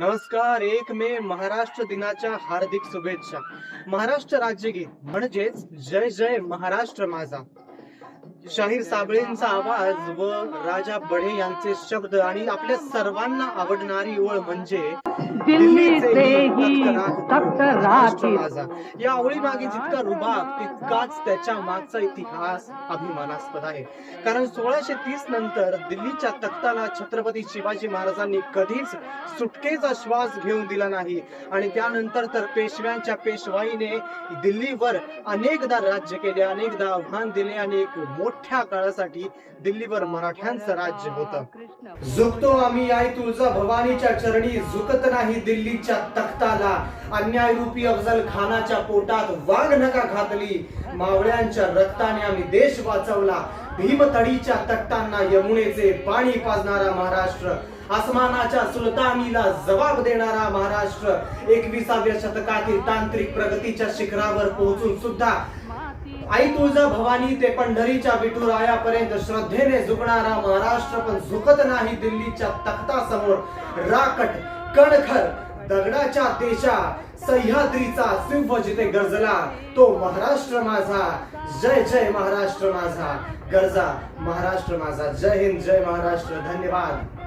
नमस्कार एक मे महाराष्ट्र दिनाच्या हार्दिक शुभेच्छा. महाराष्ट्र राज्यगीत म्हणजेच जय जय महाराष्ट्र माझा. शाहीर साबळेंचा आवाज व राजा बढे यांचे शब्द आणि आपल्या सर्वांना आवडणारी ओळ म्हणजे दिल्लीचे या मागे जितका रुबाब तितकाच त्याच्या मागचा इतिहास अभिमानास्पद आहे. कारण सोळाशे तीस नंतर दिल्लीच्या तख्ताला छत्रपती शिवाजी महाराजांनी कधीच सुटकेचा श्वास घेऊन दिला नाही. आणि त्यानंतर तर पेशव्यांच्या पेशवाईने दिल्लीवर अनेकदा राज्य केले अनेकदा आव्हान दिले आणि एक मोठ्या काळासाठी दिल्लीवर मराठ्यांचं राज्य होतं. झुकतो आम्ही आई तुळजा भवानीच्या चरणी झुकत नाही दिल्लीच्या तख्ताला. अन्याय रूपी अफजल खानाच्या पोटात वाघ नका घातली. मावळ्यांच्या रक्ताने आम्ही देश वाचवला. भीमतडीच्या तख्तांना यमुनेचे पाणी पाजणारा महाराष्ट्र आसमानाच्या सुलतानीला जबाब देणारा महाराष्ट्र एकविसाव्या शतकातील तांत्रिक प्रगतीच्या शिखरावर पोहोचून सुद्धा आई तुळजा भवानी ते पंढरीच्या विठुरायापर्यंत श्रद्धेने झुकणारा महाराष्ट्र पण झुकत नाही दिल्लीच्या तख्तासमोर. राकट कणखर दगडाच्या देशा सह्याद्रीचा सिंह जिथे गरजला तो महाराष्ट्र माझा. जय जय महाराष्ट्र माझा. गरजा महाराष्ट्र माझा. जय हिंद जय महाराष्ट्र. धन्यवाद.